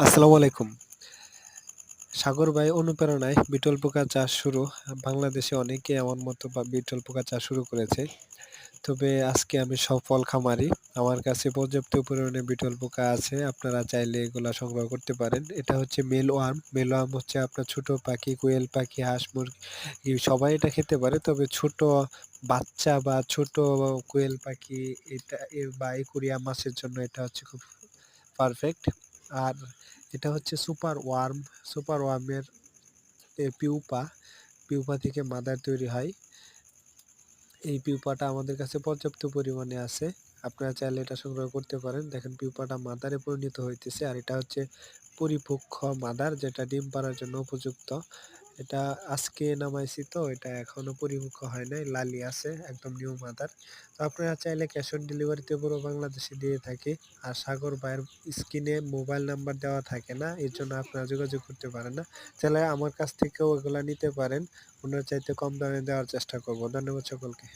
আসসালামু আলাইকুম। সাগর ভাই অনুপ্রেরণায় বিটল পোকা চাষ শুরু। বাংলাদেশে অনেকে আমার মতো বা বিটল পোকা চাষ শুরু করেছে। তবে আজকে আমি সফল খামারি। আমার কাছে পর্যাপ্ত পরিমাণে বিটল পোকা আছে। আপনারা চাইলে এগুলো সংগ্রহ করতে পারেন। এটা হচ্ছে মেল ওয়ার্ম। মেল ওয়ার্ম হচ্ছে আপনার ছোট পাখি, কোয়েল পাখি, হাঁস, মুরগি সবাই এটা খেতে পারে। তবে ছোট বাচ্চা বা ছোট কোয়েল পাখি এটা বা একুরিয়াম মাছের জন্য এটা হচ্ছে খুব পারফেক্ট। আর এটা হচ্ছে সুপার ওয়ার্ম। সুপার ওয়ার্মের পিউপা, পিউপা থেকে মাদার তৈরি হয়। এই পিউপাটা আমাদের কাছে পর্যাপ্ত পরিমাণে আছে। আপনারা চাইলে এটা সংগ্রহ করতে পারেন। দেখেন পিউপাটা মাদারে পরিণত হইতেছে। আর এটা হচ্ছে পরিপক্ষ মাদার যেটা ডিম পাড়ার জন্য উপযুক্ত। এটা আজকে নামাইছি তো, এটা এখনও পরিপক্ক হয় নাই। লালি আছে, একদম নিউ মাদার। তো আপনারা চাইলে ক্যাশ অন ডেলিভারিতে পুরো বাংলাদেশে দিয়ে থাকি। আর সাগর ভাইয়ের স্ক্রিনে মোবাইল নাম্বার দেওয়া থাকে না। এর জন্য আপনারা যোগাযোগ করতে পারেন না। চাইলে আমার কাছ থেকেও এগুলা নিতে পারেন। ওনার চাইতে কম দামে দেওয়ার চেষ্টা করব। ধন্যবাদ সকলকে।